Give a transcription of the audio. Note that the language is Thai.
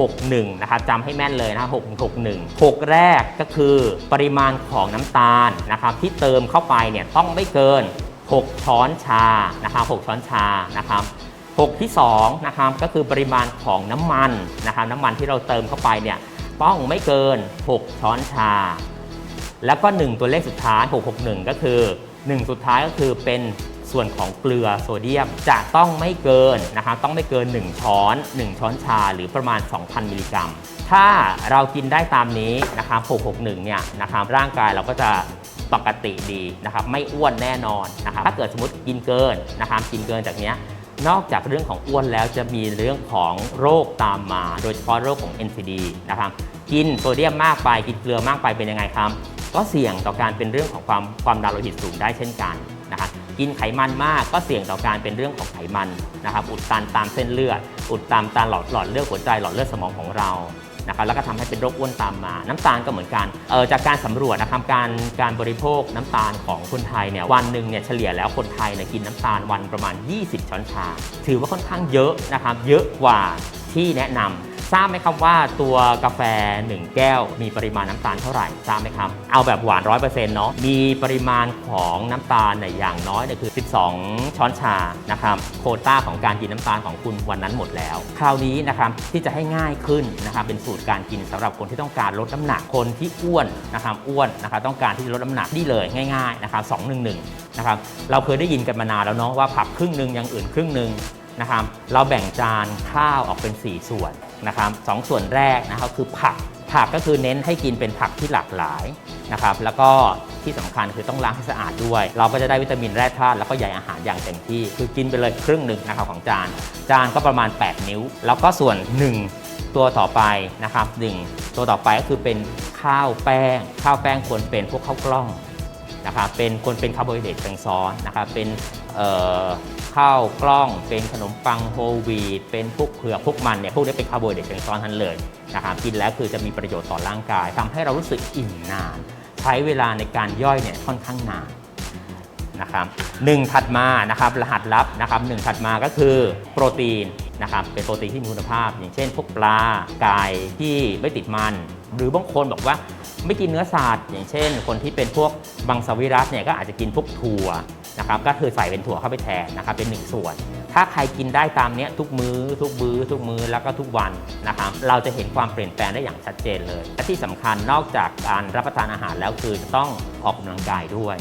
61นะครับจำให้แม่นเลยนะ661 6 แรกก็คือปริมาณของน้ำตาลนะครับที่เติมเข้าไปเนี่ยต้องไม่เกิน 6 ช้อนชานะครับ6ช้อนชานะครับ6ที่2นะครับก็คือปริมาณของน้ำมันนะครับน้ำมันที่เราเติมเข้าไปเนี่ยต้องไม่เกิน 6 ช้อนชา แล้วก็ 1 ตัวเลขสุดท้าย 661 ก็คือ 1 สุดท้ายก็คือเป็น ส่วนของเกลือโซเดียมจะต้องไม่เกินนะครับต้องไม่เกิน 1 ช้อน 1 ช้อนชาหรือประมาณ 2,000 มิลลิกรัม ถ้าเรากินได้ตามนี้นะครับ661 เนี่ยนะครับร่างกายเราก็จะปกติดีนะครับไม่อ้วนแน่นอนนะครับถ้าเกิดสมมติกินเกินนะครับกินเกินจากเนี้ยนอกจากเรื่องของอ้วนแล้วจะมีเรื่องของโรคตามมา โดยเฉพาะโรคของ NCD นะครับกินโซเดียมมากไปกินเกลือมากไปเป็นยังไงครับ ก็เสี่ยงต่อการเป็นเรื่องของความความดันโลหิตสูงได้เช่นกันนะครับ กินไขมันมากก็เสี่ยงต่อการเป็นเรื่องของไขมันนะครับอุดตันตามเส้นเลือด อุดตามตามหลอดหลอดเลือดหัวใจหลอดเลือดสมองของเรานะครับแล้วก็ทำให้เป็นโรคอ้วนตามมา น้ำตาลก็เหมือนกันเออจากการสำรวจนะครับการการบริโภคน้ำตาลของคนไทยเนี่ยวันหนึ่งเนี่ยเฉลี่ยแล้วคนไทยเนี่ยกินน้ำตาลวันประมาณ 20 ช้อนชา ถือว่าค่อนข้างเยอะนะครับเยอะกว่าที่แนะนำ ทราบไหมครับว่าตัวกาแฟ 1 แก้ว มีปริมาณน้ำตาลเท่าไหร่ทราบไหมครับ เอาแบบหวาน100%เนาะมีปริมาณของน้ำตาลเนี่ยอย่างน้อยเนี่ยคือ 12 ช้อนชานะครับโคต้าของการกินน้ำตาลของคุณวันนั้นหมดแล้ว คราวนี้นะครับที่จะให้ง่ายขึ้นนะครับเป็นสูตรการกินสำหรับคนที่ต้องการลดน้ำหนักคนที่อ้วนนะครับอ้วนนะครับต้องการที่จะลดน้ำหนักนี่เลยง่ายๆนะครับ211นะครับเราเคยได้ยินกันมานานแล้วเนาะว่าผักครึ่งหนึ่งอย่างอื่นครึ่งหนึ่งนะครับเราแบ่งจานข้าวออกเป็น 4 ส่วน นะครับสองส่วนแรกนะครับคือผักผักก็คือเน้นให้กินเป็นผักที่หลากหลายนะครับแล้วก็ที่สำคัญคือต้องล้างให้สะอาดด้วย เราก็จะได้วิตามินแร่ธาตุแล้วก็ใยอาหารอย่างเต็มที่ คือกินไปเลยครึ่งหนึ่งนะครับของจาน จานก็ประมาณ 8 นิ้ว แล้วก็ส่วน 1 ตัวต่อไปนะครับหนึ่งตัวต่อไปก็คือเป็นข้าวแป้ง ข้าวแป้งควรเป็นพวกข้าวกล้องนะครับเป็นควรเป็นคาร์โบไฮเดรตเชิงซ้อนนะครับเป็น ข้าวกล้อง เป็นขนมปังโฮลวีตเป็นพวกเผือกพวกมันเนี่ยพวกนี้เป็นคาร์โบไฮเดรตเชิงซ้อนทั้งเลยนะครับกินแล้วคือจะมีประโยชน์ต่อร่างกายทำให้เรารู้สึกอิ่มนาน ใช้เวลาในการย่อยเนี่ยค่อนข้างนานนะครับหนึ่งถัดมานะครับรหัสลับนะครับหนึ่งถัดมาก็คือโปรตีนนะครับเป็นโปรตีนที่มีคุณภาพ อย่างเช่น พวกปลาไก่ที่ไม่ติดมัน หรือบางคนบอกว่าไม่กินเนื้อสัตว์อย่างเช่น คนที่เป็นพวกบังสวิรัตเนี่ยก็อาจจะกินพวกถั่ว นะครับก็คือใส่เป็นถั่วเข้าไปแทนนะครับเป็นหนึ่งส่วน ถ้าใครกินได้ตามเนี้ยทุกมือ้อ ทุกมื้อ ทุกมื้อแล้วก็ทุกวันนะครับเราจะเห็นความเปลี่ยนแปลงได้อย่างชัดเจนเลยและที่สำคัญนอกจากการรับประทานอาหารแล้วคือจะต้องออกกำลังกายด้วย